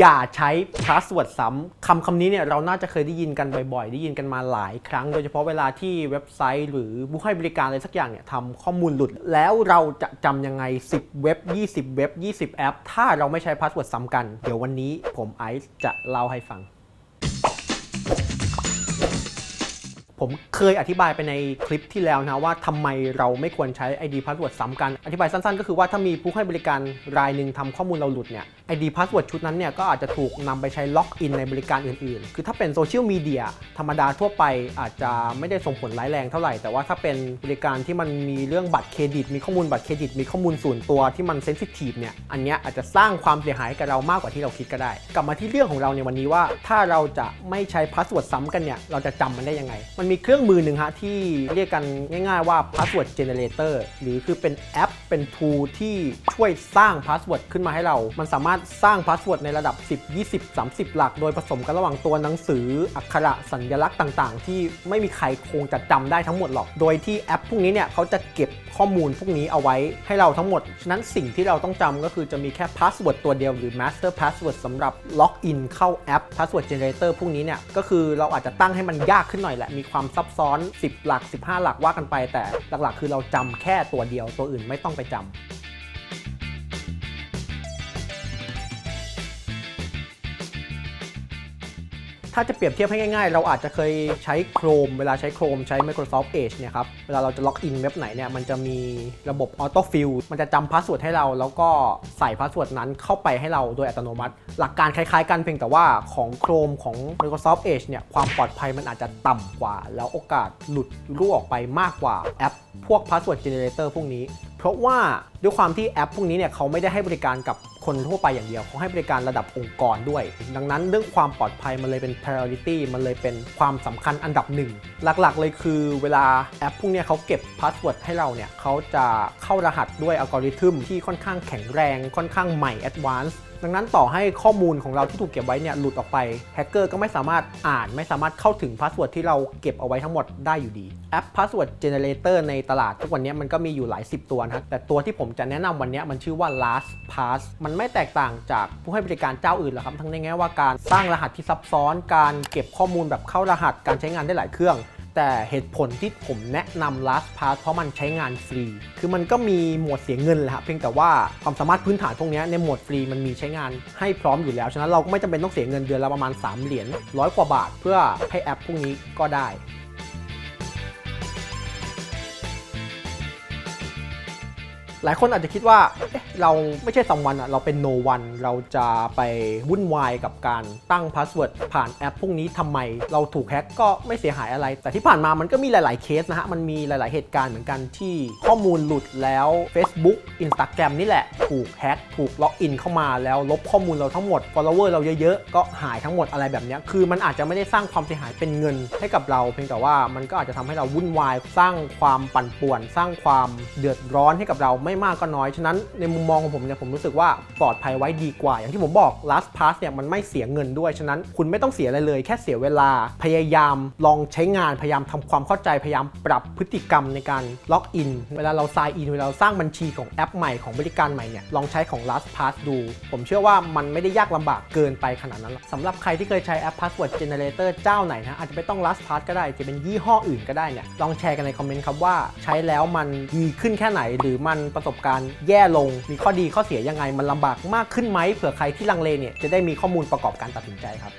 อย่าใช้พาสเวิร์ดซ้ำคำคำนี้เนี่ยเราน่าจะเคยได้ยินกันบ่อยๆ ได้ยินกันมาหลายครั้ง โดยเฉพาะเวลาที่เว็บไซต์ หรือผู้ให้บริการอะไรสักอย่างเนี่ยทำข้อมูลหลุด แล้วเราจะจำยังไง 10 เว็บ 20 เว็บ 20 แอป ถ้าเราไม่ใช้พาสเวิร์ดซ้ำกัน เดี๋ยววันนี้ผมไอซ์จะเล่าให้ฟัง ผมเคยอธิบายไปในคลิปที่แล้วนะว่าทำไมเราไม่ควรใช้ ID Password ซ้ำกัน อธิบายสั้นๆ ก็คือว่าถ้ามีผู้ให้บริการรายหนึ่งทำข้อมูลเราหลุดเนี่ย ID Password ชุดนั้นเนี่ยก็อาจจะถูกนำไปใช้ล็อกอินในบริการอื่นๆ คือถ้าเป็นโซเชียลมีเดียธรรมดาทั่วไปอาจจะไม่ได้ส่งผลร้ายแรงเท่าไหร่ แต่ว่าถ้าเป็นบริการที่มันมีเรื่องบัตรเครดิต มีข้อมูลบัตรเครดิต มีข้อมูลส่วนตัวที่มันเซนซิทีฟเนี่ย อันเนี้ยอาจจะสร้างความเสียหายกับเรามากกว่าที่เราคิดก็ได้ กลับมาที่เรื่องของเราในวันนี้ว่า ถ้าเราจะไม่ใช้พาสเวิร์ดซ้ำกันเนี่ยเราจะจำมันได้ยังไงมันมีเครื่องมือหนึ่งฮะที่เรียกกันง่ายๆว่า password generator หรือคือเป็นแอปเป็น tool ที่ช่วยสร้างพาสเวิร์ดขึ้นมาให้เรา มันสามารถสร้างพาสเวิร์ดในระดับ 10 20 30 หลัก โดยผสมกันระหว่างตัวหนังสือ อักขระสัญลักษณ์ต่างๆ ที่ไม่มีใครคงจะจำได้ทั้งหมดหรอก โดยที่แอปพวกนี้เนี่ยเขาจะเก็บข้อมูลพวกนี้เอาไว้ให้เราทั้งหมด ฉะนั้นสิ่งที่เราต้องจำก็คือจะมีแค่พาสเวิร์ดตัวเดียวหรือ master password สำหรับล็อกอินเข้าแอป password generator พวกนี้เนี่ยก็คือเราอาจจะตั้งให้มันยากขึ้นหน่อยแหละมีความความซับซ้อน 10 หลัก 15 หลักว่ากันไป แต่หลักๆ คือเราจำแค่ตัวเดียวตัวอื่นไม่ต้องไปจำ ถ้าจะเปรียบเทียบให้ง่ายๆ เราอาจจะเคยใช้ Chrome เวลาใช้ Chrome ใช้ Microsoft Edge เนี่ยครับ เวลาเราจะล็อกอินเว็บไหนเนี่ย มันจะมีระบบ Auto Fill มันจะจำพาสเวิร์ดให้เรา แล้วก็ใส่พาสเวิร์ดนั้นเข้าไปให้เราโดยอัตโนมัติ หลักการคล้ายๆกันเพียงแต่ว่าของ Chrome ของ Microsoft Edge เนี่ย ความปลอดภัยมันอาจจะต่ำกว่า แล้วโอกาสหลุดรั่วออกไปมากกว่าแอป พวก Password Generator พวกนี้เพราะว่าด้วยความที่แอปพวกนี้เนี่ยเขาไม่ได้ให้บริการกับคนทั่วไปอย่างเดียวเขาให้บริการระดับองค์กรด้วย ดังนั้นเรื่องความปลอดภัยมันเลยเป็น priority มันเลยเป็นความสำคัญอันดับหนึ่ง หลักๆ เลยคือเวลาแอปพวกนี้เขาเก็บพาสเวิร์ดให้เราเนี่ยเขาจะเข้ารหัสด้วยอัลกอริทึมที่ค่อนข้างแข็งแรง ค่อนข้างใหม่ advanced ดังนั้นต่อให้ข้อมูลของเราที่ถูกเก็บไว้เนี่ยหลุดออกไปแฮกเกอร์ก็ไม่สามารถอ่าน ไม่สามารถเข้าถึงพาสเวิร์ดที่เราเก็บเอาไว้ทั้งหมดได้อยู่ดีแอป Password Generator ในตลาดทุกวันนี้มันก็มีอยู่หลาย 10 ตัวนะแต่ตัวที่ผมจะแนะนำวันนี้มันชื่อว่า LastPass มันไม่แตกต่างจากผู้ให้บริการเจ้าอื่นหรอกครับทั้งในแง่ว่าการสร้างรหัสที่ซับซ้อน การเก็บข้อมูลแบบเข้ารหัสการใช้งานได้หลายเครื่อง แต่เหตุผลที่ผมแนะนำ LastPass เพราะมันใช้งานฟรี คือมันก็มีโหมดเสียเงินแหละครับเพียงแต่ว่าความสามารถพื้นฐานพวกนี้ในโหมดฟรีมันมีใช้งานให้พร้อมอยู่แล้ว ฉะนั้นเราก็ไม่จำเป็นต้องเสียเงินเดือนละประมาณ 3 เหรียญร้อยกว่าบาท เพื่อให้แอปพวกนี้ก็ได้หลายคนอาจจะคิดว่า เราไม่ใช่ซัมวันอะเราเป็นโนวันเราจะไปวุ่นวายกับการตั้งพาสเวิร์ดผ่านแอปพวกนี้ทำไม เราถูกแฮ็กก็ไม่เสียหายอะไร แต่ที่ผ่านมามันก็มีหลาย ๆเคสนะฮะ มันมีหลาย ๆ เหตุการณ์เหมือนกันที่ข้อมูลหลุดแล้ว Facebook Instagram นี่แหละ ถูกแฮ็กถูกล็อกอินเข้ามาแล้วลบข้อมูลเราทั้งหมด follower เราเยอะ ๆ ก็หายทั้งหมดอะไรแบบนี้คือมันอาจจะไม่ได้สร้างความเสียหายเป็นเงินให้กับเรา เพียงแต่ว่ามันก็อาจจะทำให้เราวุ่นวายสร้างความปั่นป่วน สร้างความเดือดร้อนให้กับเราไม่มากก็น้อยฉะนั้นในมุมมองของผมเนี่ยผมรู้สึกว่าปลอดภัยไว้ดีกว่า อย่างที่ผมบอก last pass เนี่ยมันไม่เสียเงินด้วย ฉะนั้นคุณไม่ต้องเสียอะไรเลยแค่เสียเวลา พยายามลองใช้งานพยายามทำความเข้าใจพยายามปรับพฤติกรรมในการล็อกอินเวลาเรา sign in เวลาเราสร้างบัญชีของแอปใหม่ของบริการใหม่เนี่ยลองใช้ของ last pass ดู ผมเชื่อว่ามันไม่ได้ยากลำบากเกินไปขนาดนั้นหรอกสำหรับใครที่เคยใช้แอป password generator เจ้าไหนนะอาจจะไม่ต้อง last pass ก็ได้จะเป็นยี่ห้ออื่นก็ได้เนี่ยลองแชร์กันในคอมเมนต์ครับว่าใช้แล้วมันดีขึ้นแค่ไหนหรือมันประสบการณ์แย่ลงมีข้อดีข้อเสียยังไงมันลำบากมากขึ้นไหมเผื่อใครที่ลังเลเนี่ยจะได้มีข้อมูลประกอบการตัดสินใจครับ